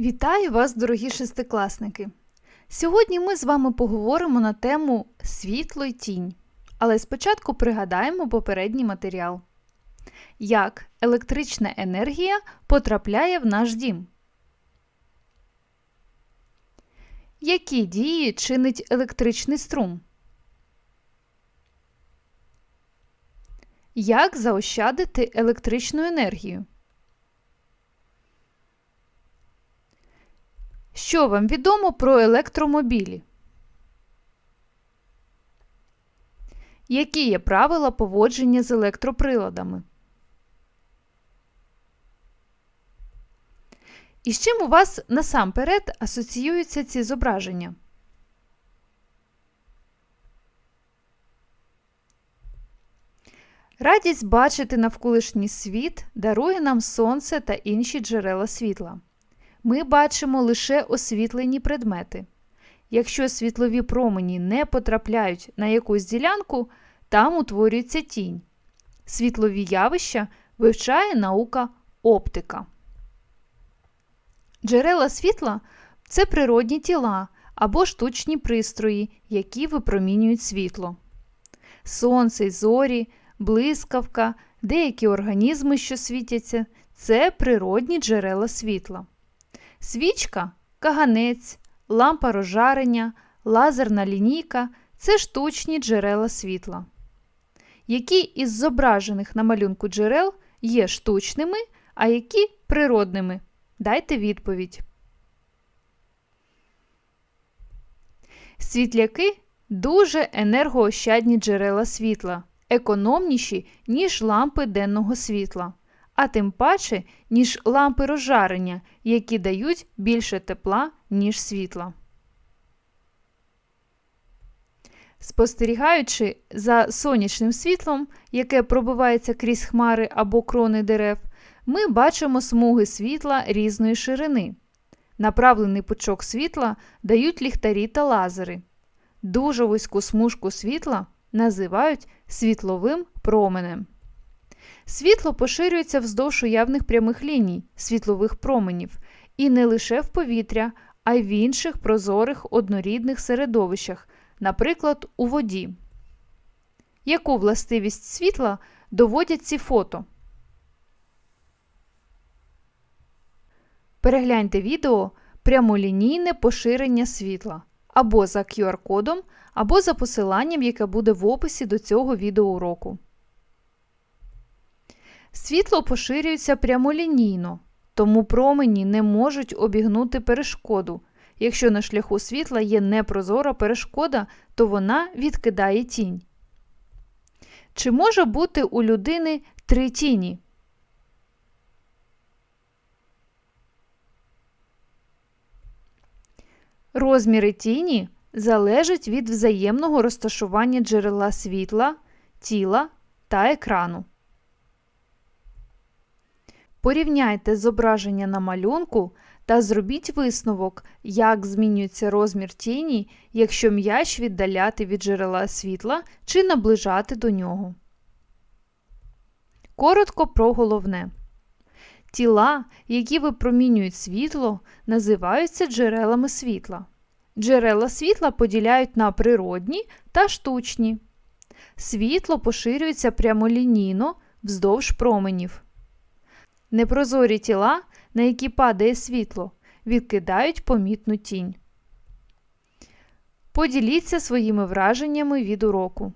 Вітаю вас, дорогі шестикласники! Сьогодні ми з вами поговоримо на тему світло й тінь. Але спочатку пригадаємо попередній матеріал. Як електрична енергія потрапляє в наш дім? Які дії чинить електричний струм? Як заощадити електричну енергію? Що вам відомо про електромобілі? Які є правила поводження з електроприладами? І з чим у вас насамперед асоціюються ці зображення? Радість бачити навколишній світ дарує нам сонце та інші джерела світла. Ми бачимо лише освітлені предмети. Якщо світлові промені не потрапляють на якусь ділянку, там утворюється тінь. Світлові явища вивчає наука оптика. Джерела світла це природні тіла або штучні пристрої, які випромінюють світло. Сонце й зорі, блискавка, деякі організми, що світяться це природні джерела світла. Свічка каганець, лампа розжарення, лазерна лінійка це штучні джерела світла. Які із зображених на малюнку джерел є штучними, а які природними? Дайте відповідь. Світляки дуже енергоощадні джерела світла, економніші, ніж лампи денного світла а тим паче, ніж лампи розжарення, які дають більше тепла, ніж світла. Спостерігаючи за сонячним світлом, яке пробивається крізь хмари або крони дерев, ми бачимо смуги світла різної ширини. Направлений пучок світла дають ліхтарі та лазери. Дуже вузьку смужку світла називають світловим променем. Світло поширюється вздовж уявних прямих ліній, світлових променів, і не лише в повітря, а й в інших прозорих однорідних середовищах, наприклад, у воді. Яку властивість світла доводять ці фото? Перегляньте відео прямолінійне поширення світла або за QR-кодом, або за посиланням, яке буде в описі до цього відеоуроку. Світло поширюється прямолінійно, тому промені не можуть обігнути перешкоду. Якщо на шляху світла є непрозора перешкода, то вона відкидає тінь. Чи може бути у людини три тіні? Розміри тіні залежать від взаємного розташування джерела світла, тіла та екрану. Порівняйте зображення на малюнку та зробіть висновок, як змінюється розмір тіні, якщо м'яч віддаляти від джерела світла чи наближати до нього. Коротко про головне. Тіла, які випромінюють світло, називаються джерелами світла. Джерела світла поділяють на природні та штучні. Світло поширюється прямолінійно вздовж променів. Непрозорі тіла, на які падає світло, відкидають помітну тінь. Поділіться своїми враженнями від уроку.